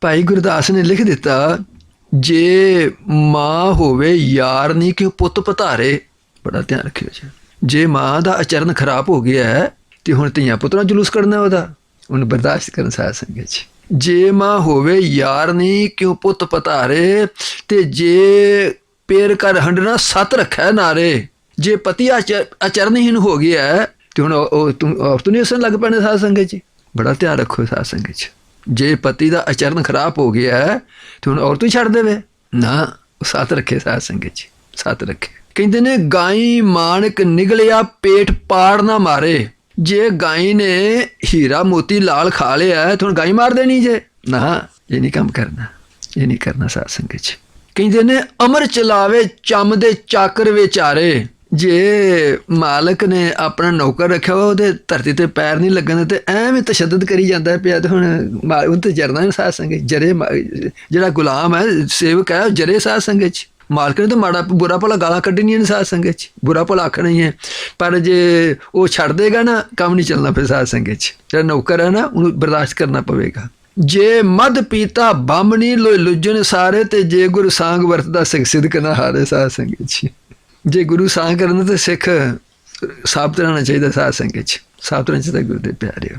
ਭਾਈ ਗੁਰਦਾਸ ਨੇ ਲਿਖ ਦਿੱਤਾ ਜੇ ਮਾਂ ਹੋਵੇ ਯਾਰ ਨਹੀਂ ਕਿ ਪੁੱਤ ਪਤਾਰੇ ਬੜਾ ਧਿਆਨ ਰੱਖਿਓ ਜੀ। ਜੇ ਮਾਂ ਦਾ ਆਚਰਨ ਖਰਾਬ ਹੋ ਗਿਆ ਹੈ, ਤੇ ਹੁਣ ਧੀਆਂ ਪੁੱਤਰਾਂ ਜਲੂਸ ਕਰਨਾ ਉਹਦਾ। ਉਹਨੂੰ ਬਰਦਾਸ਼ਤ ਕਰਨ ਸਾਧ ਸੰਗਤ ਜੀ। ਜੇ ਮਾਂ ਹੋਵੇ ਯਾਰ ਨਹੀਂ ਕਿਉ ਪੁੱਤ ਪਤਾਰੇ ਤੇ ਜੇ ਪੇਰ ਕਰ ਹੰਡਣਾ ਸੱਤ ਰੱਖੈ ਨਾਰੇ? ਜੇ ਪਤੀ ਆਚ- ਆਚਰਨਹੀਨ ਹੋ ਗਿਆ ਹੈ, ਤੇ ਹੁਣ ਉਹ- ਉਹ ਤੂੰ ਔਰਤ ਨਹੀਂ ਹੱਸਣ ਲੱਗ ਪੈਣੇ ਸਾਧ ਸੰਗਤ ਜੀ। ਬੜਾ ਧਿਆਨ ਰੱਖੋ ਸਾਧ ਸੰਗਤ ਜੀ। ਜੇ ਪਤੀ ਦਾ ਆਚਰਨ ਖਰਾਬ ਹੋ ਗਿਆ ਹੈ, ਤੇ ਹੁਣ ਔਰਤ ਹੀ ਛੱਡ ਦੇਵੇ। ਨਾ ਉਹ ਸਾਥ ਰੱਖੇ ਸਾਧ ਸੰਗਤ ਜੀ ਸਾਥ ਰੱਖੇ। ਕਹਿੰਦੇ ਨੇ ਗਾਈ ਮਾਨਕ ਨਿਗਲਿਆ ਪੇਟ ਪਾੜ ਨਾ ਮਾਰੇ। ਜੇ ਗਾਈ ਨੇ ਹੀਰਾ ਮੋਤੀ ਲਾਲ ਖਾ ਲਿਆ ਹੈ, ਹੁਣ ਗਾਈ ਮਾਰ ਦੇਣੀ ਜੇ। ਨਾ ਇਹ ਨਹੀਂ ਕੰਮ ਕਰਨਾ। ਇਹ ਨਹੀਂ ਕਰਨਾ ਸਾਧ ਸੰਗਤ ਜੀ। ਕਹਿੰਦੇ ਨੇ ਅਮਰ ਚਲਾਵੇ ਚੰਮ ਦੇ ਚਾਕਰ ਵਿਚਾਰੇ। ਜੇ ਮਾਲਕ ਨੇ ਆਪਣਾ ਨੌਕਰ ਰੱਖਿਆ ਹੋਇਆ, ਉਹਦੇ ਧਰਤੀ ਤੇ ਪੈਰ ਨਹੀਂ ਲੱਗਣ ਤੇ ਐਵੇਂ ਤਸ਼ੱਦਦ ਕਰੀ ਜਾਂਦਾ ਪਿਆ ਤੇ ਹੁਣ ਮਾ- ਉਹ ਤੇ ਜਰਨਾ ਨਹੀਂ ਸਾਧ ਸੰਗਤ, ਜਰੇ ਮਾ- ਜਿਹੜਾ ਗੁਲਾਮ ਹੈ, ਸੇਵਕ ਹੈ, ਉਹ ਜਰੇ ਸਾਧ ਸੰਗਤ ਚ। ਮਾਲਕ ਨੇ ਤਾਂ ਮਾੜਾ ਬੁਰਾ ਭਲਾ ਗਾਲਾਂ ਕੱਢਣੀਆਂ ਨਹੀਂ ਸਾਧ ਸੰਗਤ ਚ। ਬੁਰਾ ਭਲਾ ਆਖਣਾ ਹੀ ਹੈ। ਪਰ ਜੇ ਉਹ ਛੱਡ ਦੇਗਾ ਨਾ, ਕੰਮ ਨਹੀਂ ਚੱਲਣਾ ਫਿਰ ਸਾਧ ਸੰਗਤ ਚ। ਜਿਹੜਾ ਨੌਕਰ ਹੈ ਨਾ, ਉਹਨੂੰ ਬਰਦਾਸ਼ਤ ਕਰਨਾ ਪਵੇਗਾ। ਜੇ ਮਦ ਪੀਤਾ ਬਾਮਣੀ ਲੋ ਲੁਜਣ ਸਾਰੇ ਤੇ ਜੇ ਗੁਰੂ ਸਾੰਗ ਵਰਤਦਾ, ਸਿੱਖ ਸਿੱਧ ਨਾ ਹਾਰੇ ਸਾਧ ਸੰਗਤ ਜੀ ਜੇ ਗੁਰੂ ਸਾੰਗ ਕਰਨ ਤੇ ਸਿੱਖ ਸਾਬਤ ਰਹਿਣਾ ਚਾਹੀਦਾ ਸਾਧ ਸੰਗਤ ਚ। ਸਾਬਤ ਰਹਿਣਾ ਚਾਹੀਦਾ ਗੁਰੂ ਦੇ ਪਿਆਰਿਓ